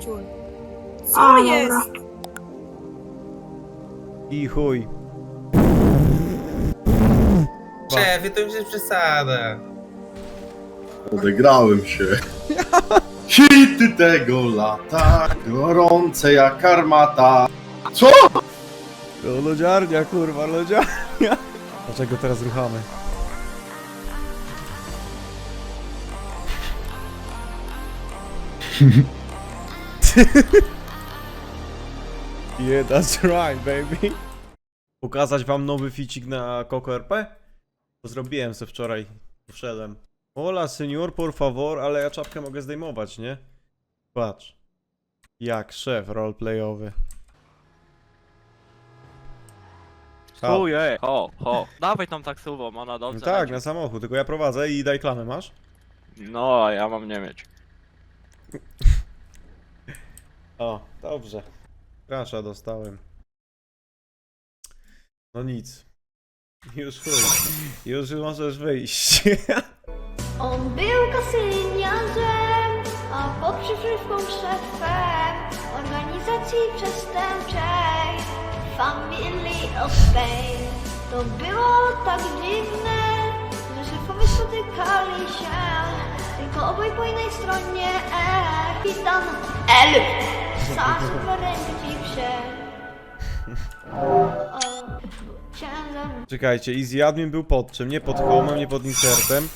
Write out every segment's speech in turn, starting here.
Ciul. A, Co dobra. jest? I chuj. Szefie, to już jest przesada. Odegrałem się. Hity tego lata, gorące jak armata. Co? No, lodziarnia, kurwa, lodziarnia. Dlaczego teraz ruchamy? yeah, that's right, baby. Pokazać wam nowy ficik na Coco RP? To zrobiłem se wczoraj. Wszedłem. Hola, senior, por favor, ale ja czapkę mogę zdejmować, nie? Patrz. Jak szef roleplayowy. Chuje, ho, ho. Dawaj tam taksówą, ona No dobrze. tak, będzie. na samochód, tylko ja prowadzę i daj klamę, masz? No, a ja mam nie mieć. O, dobrze. Krasza dostałem. No nic. Już chuj. Już możesz wyjść. On był kasyniarzem, a pod przyszłym szefem organizacji przestępczej Family of Pain. To było tak dziwne, że szefowie spotykali się tylko obaj po innej stronie E. Elf, za rękę ci prze. O, księdzem Czekajcie, Easy Admin był pod czym? Nie pod homem, nie pod insertem.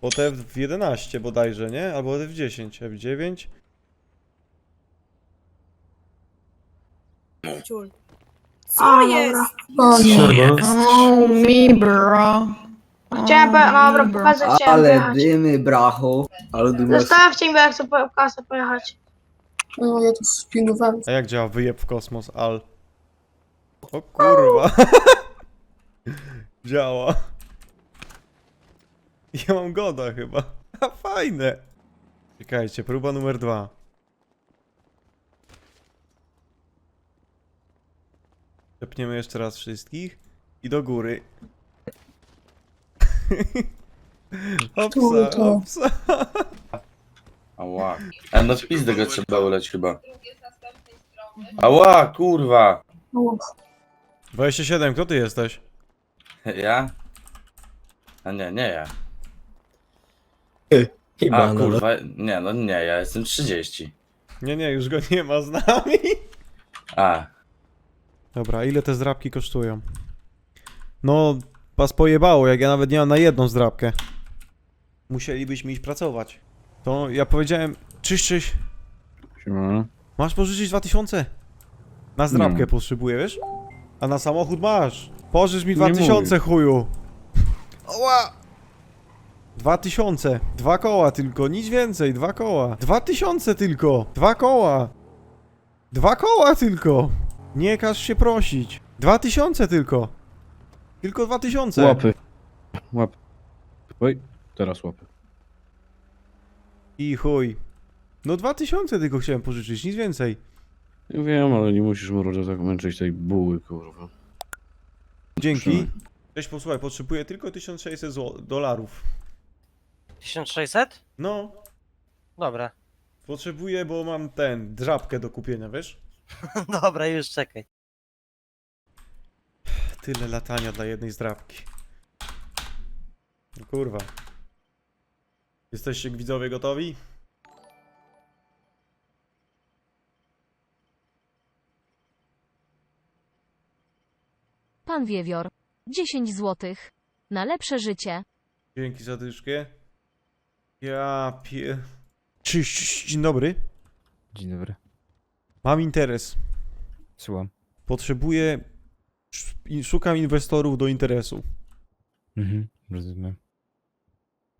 Potem w 11 bodajże, nie? Albo w 10, F9. Ciul. A, Co dobra. jest? O nie. Oh, me, bro. Chciałem, po... no dobra, pokażę, chciałem Ale pojechać. dymy. Ale dymy. Zostawcie mi, bo ja chcę po kasę pojechać. No, ja tu spinowałem. A jak działa wyjeb w kosmos, al? O kurwa. działa. Ja mam goda chyba. A fajne. Czekajcie, próba numer dwa. Przepniemy jeszcze raz wszystkich. I do góry. Hopsa, to. hopsa. Ała. A no w pizdę go trzeba uleć chyba. Ała, kurwa. O, 27, kto ty jesteś? Ja? A nie, nie ja. Chyba, A no. kurwa, nie, no nie, ja jestem 30. Nie, nie, już go nie ma z nami. A, Dobra, ile te zdrabki kosztują? No, was pojebało, jak ja nawet nie mam na jedną zdrabkę. Musielibyśmy iść pracować. To ja powiedziałem, czyś, czyś, masz pożyczyć 2000? Na zdrabkę potrzebuję, wiesz? A na samochód masz. Pożycz mi 2000, chuju. Oła! 2000, dwa koła tylko, nic więcej, dwa koła. 2000 tylko, dwa koła. Dwa koła tylko. Nie każ się prosić. Dwa tysiące tylko. Tylko dwa tysiące. Łapy. Łapy. Oj, teraz łapy. I chuj. No dwa tysiące tylko chciałem pożyczyć, nic więcej. Ja wiem, ale nie musisz mroża tak męczyć tej buły, kurwa. Dzięki. Cześć, posłuchaj, potrzebuję tylko 1600 zł- dolarów. 1600? No, Dobra, potrzebuję, bo mam ten, drapkę do kupienia, wiesz? dobra, już czekaj. Tyle latania dla jednej zdrapki. No kurwa. Jesteście widzowie gotowi? Pan Wiewior. 10 złotych. Na lepsze życie. Dzięki za dyszkę. Ja pie... Cześć, cześć, dzień dobry. Dzień dobry. Mam interes. Słucham. Potrzebuję. sz- i Szukam inwestorów do interesu. Mhm, rozumiem.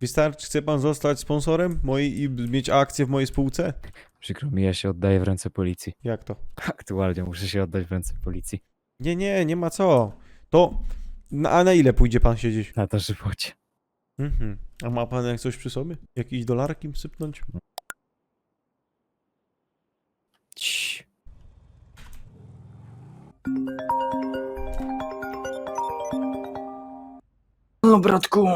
Wystarczy, chce pan zostać sponsorem mojej i mieć akcje w mojej spółce? Przykro mi, ja się oddaję w ręce policji. Jak to? Aktualnie muszę się oddać w ręce policji. Nie, nie, nie ma co. To. Na, a na ile pójdzie pan siedzieć? Na to żywocie. Mhm. A ma pan jak coś przy sobie? Jakiś dolarki sypnąć? Cii. No, bratku.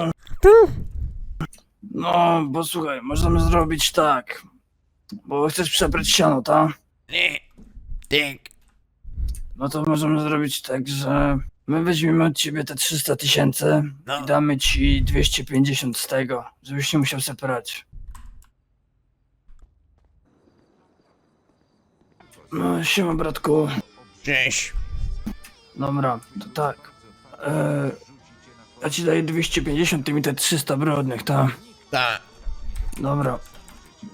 No, bo słuchaj, możemy zrobić tak. Bo chcesz przebrać siano, tak? Nie. Tak. No to możemy zrobić tak, że my weźmiemy od ciebie te 300 tysięcy No. i damy ci 250 z tego, żebyś nie musiał separać. No, siema bratku. Cześć. Dobra, to tak. Eee, ja ci daję 250, ty mi te 300 brudnych, tak? Tak. Dobra.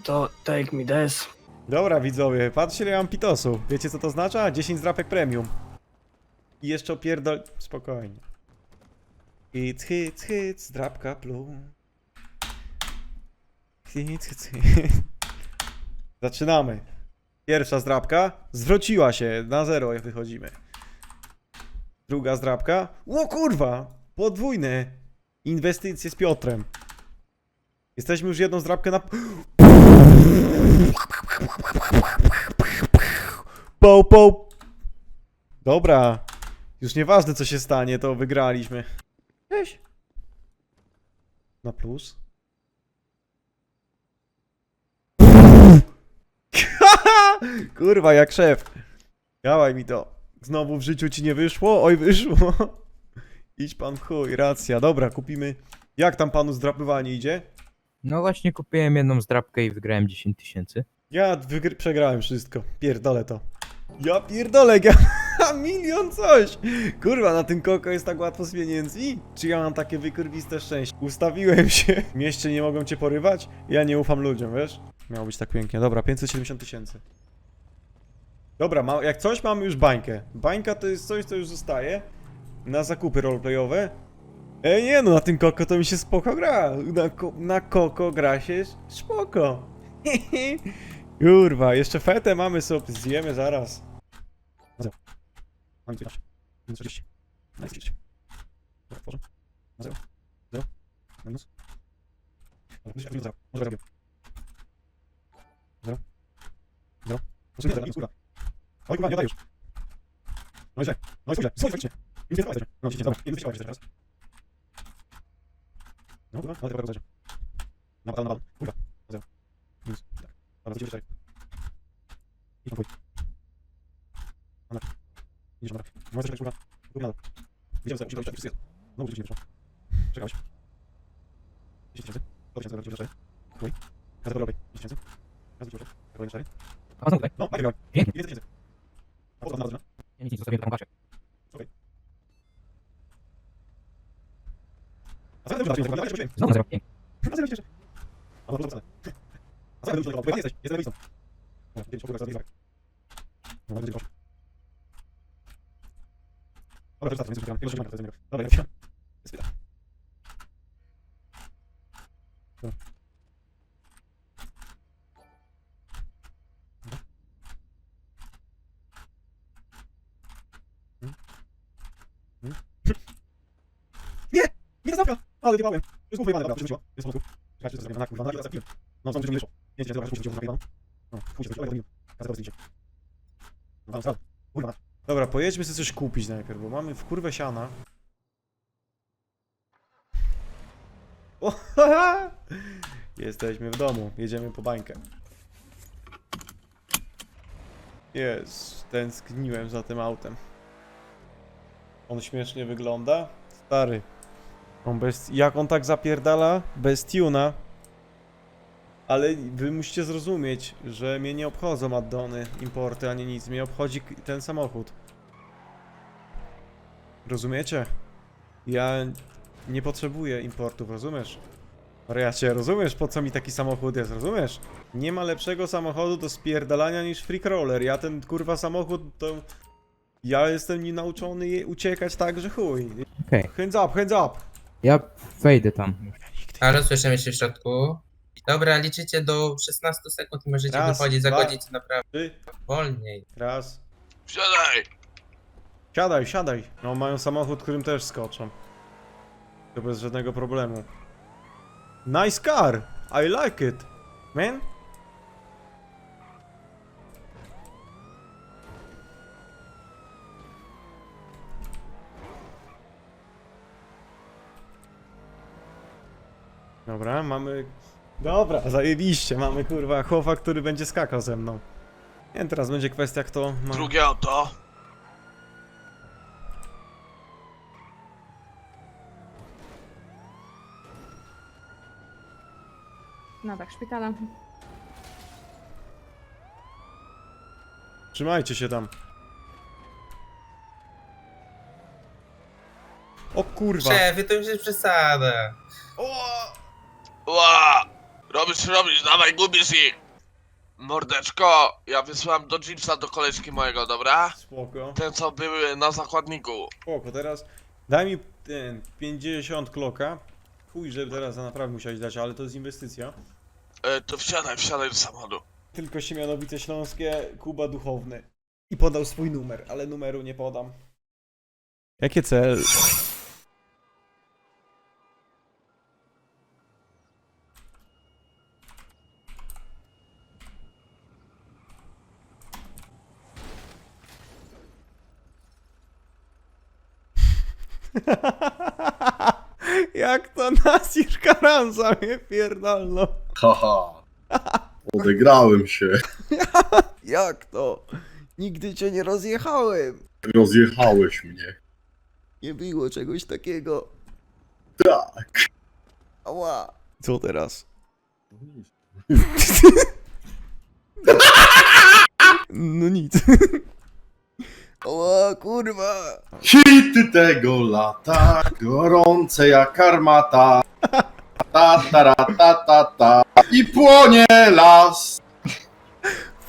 To take me this. Dobra widzowie, patrzcie ile ja mam pitosu. Wiecie co to oznacza? 10 zdrapek premium. I jeszcze opierdol... Spokojnie. Hit, hit, hit, zdrapka plus. Hit, hit, hit. Zaczynamy. Pierwsza zdrapka zwróciła się, na zero jak wychodzimy. Druga zdrapka. O kurwa! Podwójne inwestycje z Piotrem. Jesteśmy już jedną zdrapkę na... Poł, poł. Dobra. Już nieważne co się stanie, to wygraliśmy. Cześć. Na plus. Kurwa, jak szef. Dawaj mi to. Znowu w życiu ci nie wyszło? Oj, wyszło. Idź pan chuj, racja. Dobra, kupimy. Jak tam panu zdrapywanie idzie? No właśnie kupiłem jedną zdrabkę i wygrałem 10 tysięcy. Ja wygr- przegrałem wszystko. Pierdolę to. Ja pierdolę, ja milion coś. Kurwa, na tym koko jest tak łatwo z pieniędzy? Czy ja mam takie wykurwiste szczęście? Ustawiłem się. Mieście nie mogą cię porywać? Ja nie ufam ludziom, wiesz? Miało być tak pięknie. Dobra, 570 tysięcy. Dobra, ma, jak coś mamy już bańkę. Bańka to jest coś, co już zostaje na zakupy roleplayowe. Ej, nie no, na tym koko to mi się spoko gra. Na, ko na koko gra się spoko. Kurwa, jeszcze fetę mamy sobie, zjemy zaraz. Mam 12. Minus 40. Minus 40. Dobra, tworzę. Na zero. Zero. Minus. Dobra, minus 40, zero. Może zrobię. Zero. Zero. Muszę zero, minus, kurwa. Oj, kurwa, nie oddaj już. No i źle. No i źle. Słuchaj, faktycznie. Minus 15 jesteśmy. No, 10, dobra. Minus 10 teraz. No, kurwa, no, tylko zero. Na bal, na bal. Kurwa. Na zero. Minus. Tak. Dobra, wrócimy tutaj. I tam pójdź. Ona. Idziesz na Możesz czekać, kurwa. Kurwa, na dół. Widziałem sobie, musimy wszystko. No, nie wyszło. Czekałeś. 10 tysięcy. 100 tysięcy, dobra, 94. Twój. Raz do lewej. 10 tysięcy. Raz do lewej. Kolejne 4. A co tutaj? No, najpierw grałem. Pięknie. 9 tysięcy. A potem na drodze. Ja nic nie zostawiłem taką kaszę. A co ja dobrze zacząłem? Ja Znowu na zero. Pięknie. A co ja dobrze A no, dobrze. A co ja dobrze Bo ja jesteś. Jestem lewicą. No, 5 kurwa, za 2 No, będzie proszę. Dobra, wystarczy, więc już czekam. Jego się to jest mega. Dobra, ja wsiadam. Jest pyta. Hmm? Nie! Nie! Ale wjebałem. To jest jebane, dobra, przerzuciła. Jest w porządku. Czekajcie, to zrobię na kurwa, na zapiłem. No, nie wyszło. Nie, nie, dobra, No, chuj ale to. No, tam, stał. Kurwa. Dobra, pojedźmy sobie coś kupić najpierw, bo mamy w kurwę siana. O, haha! Jesteśmy w domu, jedziemy po bańkę. Jest, tęskniłem za tym autem. On śmiesznie wygląda. Stary. On bez... Jak on tak zapierdala? Bez tuna. Ale wy musicie zrozumieć, że mnie nie obchodzą addony, importy, ani nic. Mnie obchodzi ten samochód. Rozumiecie? Ja nie potrzebuję importów, rozumiesz? Wariacie, rozumiesz po co mi taki samochód jest, rozumiesz? Nie ma lepszego samochodu do spierdalania niż Freak Roller. Ja ten kurwa samochód to... Ja jestem nim nauczony je- uciekać tak, że chuj. Okej. Hands up, hands up! Ja wejdę tam. Ale słyszymy się w środku. Dobra, liczycie do 16 sekund i możecie Raz, wychodzić, dwa. zagodzić naprawdę Trzy, wolniej. raz. Siadaj! Siadaj, siadaj. No mają samochód, którym też skoczą. To bez żadnego problemu. Nice car! I like it. Man? Dobra, mamy Dobra, zajebiście, mamy kurwa chowa, który będzie skakał ze mną. Nie teraz będzie kwestia kto ma... Drugie auto. No tak, szpitalem. Trzymajcie się tam. O kurwa. Szefie, to już jest przesada. Ła! Robisz, robisz, dawaj, gubisz ich! Mordeczko, ja wysłałem do Jeepsa do koleżki mojego, dobra? Spoko. Ten co był na zakładniku. Spoko, teraz daj mi ten 50 kloka. Chuj, że teraz naprawdę musiałeś dać, ale to jest inwestycja. E, to wsiadaj, wsiadaj do samochodu. Tylko Siemianowice Śląskie, Kuba Duchowny. I podał swój numer, ale numeru nie podam. Jakie cel? Jak to Nasir Karanza mnie pierdolno. Haha. Odegrałem się. Jak to? Nigdy cię nie rozjechałem. Rozjechałeś mnie. Nie było czegoś takiego. Tak. Ała. Co teraz? No nic. Ała, kurwa. Hity tego lata, gorące jak armata. Ta, ta, ra, ta, ta, ta. I płonie las.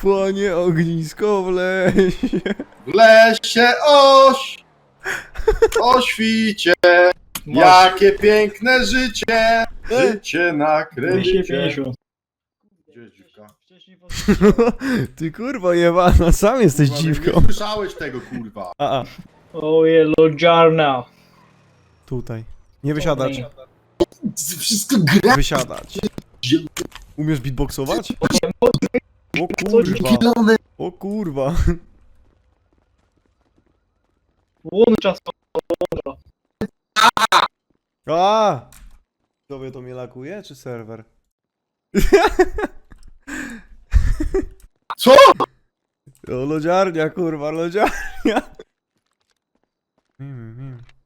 Płonie ognisko w lesie. W lesie oś. O świcie. Jakie piękne życie. Życie na kredycie. Gdzie jest dziwka? Ty kurwa jebana, sam jesteś Kurwa, dziwką. Nie słyszałeś tego, kurwa. A, a, O, yellow jar now. tutaj. Nie wysiadać. Wszystko gra. Wysiadać. Umiesz beatboxować? O kurwa. O kurwa. Łącza A! Tobie to mnie lakuje, czy serwer? Co? O, lodziarnia, kurwa, lodziarnia. Mm, mm.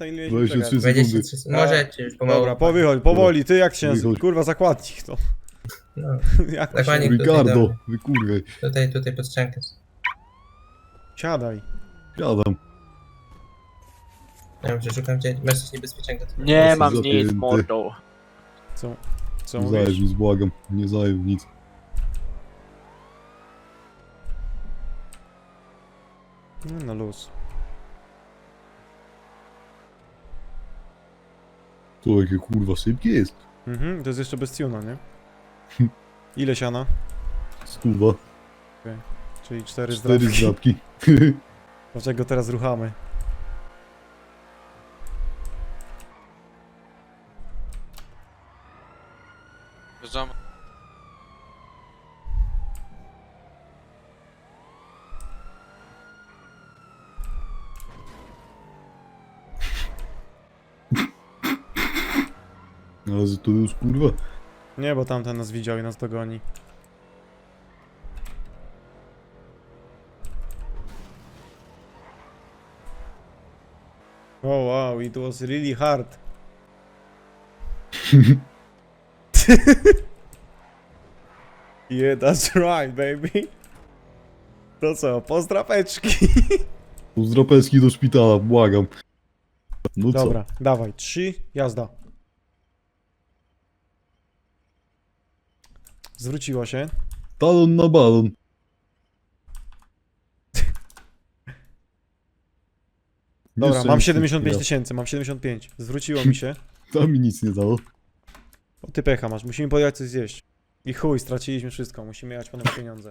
To ile mieliśmy czekać? 23 Możecie już pomału. Dobra, powychodź, powoli, ty jak się Wychodź. Kurwa, zakładnik to. No, jak się... zakładnik tutaj, Ricardo, dobra. tutaj, tutaj pod ściankę. Siadaj. Jadam. Ja wiem, że szukam cię, masz coś niebezpiecznego. Nie mam zapięty. nic, mordo. Co? Co Nie mówisz? nic, błagam. Nie zajeb nic. No, no luz. To jakie kurwa szybkie jest. Mhm, to jest jeszcze bez tuna, nie? Ile siana? Stuwa. Czyli cztery Cztery zdrapki. zdrapki. Dlaczego teraz ruchamy? Ale że to już kurwa. Nie, bo tamten nas widział i nas dogoni. Oh wow, it was really hard. yeah, that's right, baby. To co, pozdrapeczki. Pozdrapeski do szpitala, błagam. No? Dobra, dawaj, trzy, jazda. Zwróciło się. Talon na balon. Dobra, Jeszcze mam nic nie 75 dało. tysięcy, mam 75. Zwróciło mi się. Tam mi nic nie dało. O, ty pecha masz, musimy pojechać coś zjeść. I chuj, straciliśmy wszystko, musimy jechać po nowe pieniądze.